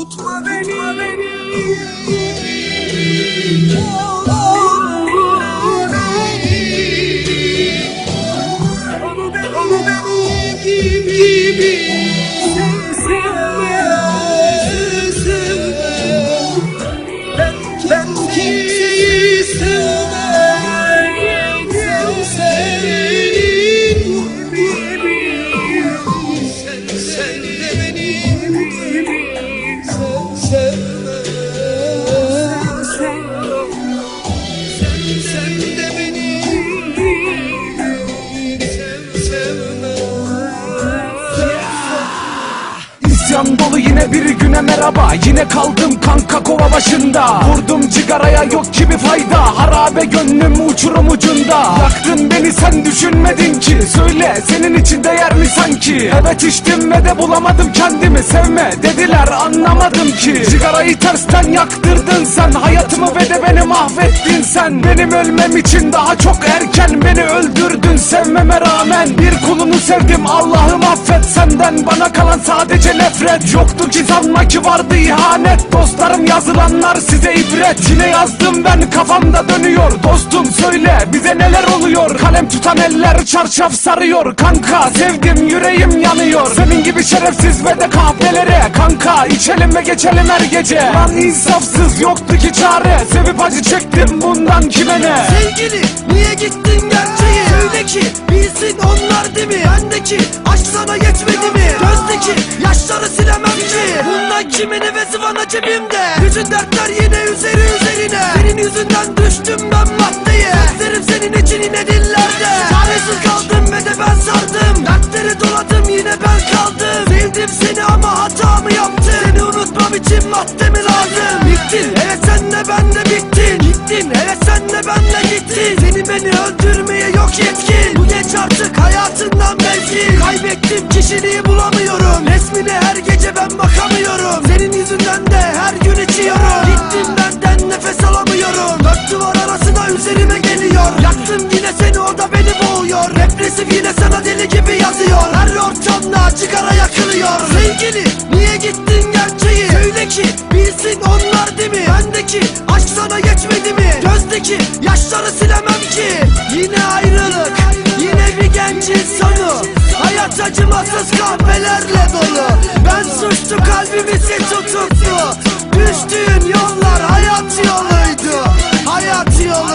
Tutma beni. Onu İsyan dolu yine bir güne merhaba. Yine kaldım kanka kova başında. Vurdum cigaraya yok ki bir fayda. Harabe gönlüm uçurum ucunda. Yaktın beni sen düşünmedin ki. Söyle senin için değer mi sanki? Evet içtim ve de bulamadım kendimi. Sevme dediler anlamadım ki. Cigarayı tersten yaktırdın sen. Hayatımı ve de beni mahvettin sen. Benim ölmem için daha çok erken Beni öldürdün. Sevmeme rağmen Bir kulunu sevdim. Affet Bana kalan sadece nefret. Yoktu ki sanma ki vardı ihanet. Dostlarım yazılanlar size ibret. Yine yazdım ben kafamda dönüyor. Dostum söyle bize neler oluyor? Kalem tutan eller çarşaf sarıyor. Kanka sevdim yüreğim yanıyor. Senin gibi şerefsiz ve de kahvelere Kanka içelim ve geçelim her gece. Lan insafsız yoktu ki çare. Sevip acı çektim bundan kime ne? Sevgili niye gittin gerçeği Söyle ki bilsin onlar değil mi? Bendeki aşk sana yetmedi mi Gözdeki yaşları silemem ki Bundan kimin nefesi bana cebimde? Bütün dertler yine üzeri üzerine. Senin yüzünden düştüm ben maddeye. Sözlerim senin için yine dillerde. Çaresiz kaldım ve de ben sardım. Dertleri doladım yine ben kaldım. Sevdim seni ama hatamı yaptım. Seni unutmam için madde mi lazım. Bittin hele sen de ben de bittin. Gittin hele sen de benle gittin. Seni beni öldürmeye yok yetkin. Bu geç artık hayatından belki. Kaybettim kişiliği bulamıyorum Resmine her gece ben bakamıyorum. Senin yüzünden de her gün içiyorum. Gittin benden nefes alamıyorum. Dört duvar arasında üzerime geliyor. Yaktım yine seni o da beni boğuyor. Depresif yine sana deli gibi yazıyor. Her ortamda sigara yakılıyor. Sevgili niye gittin gerçeği? Söyle ki bilsin onlar değil mi? Bendeki aşk sana geçmedi mi? Gözdeki yaşları silemem ki. Yine ayrılık Yine bir gencin sonu Hayat acımasız kahvelerle dolu. Ben suçlu kalbimizi tutuktu. Düştüğün yollar hayat yoluydu. Hayat yoluydu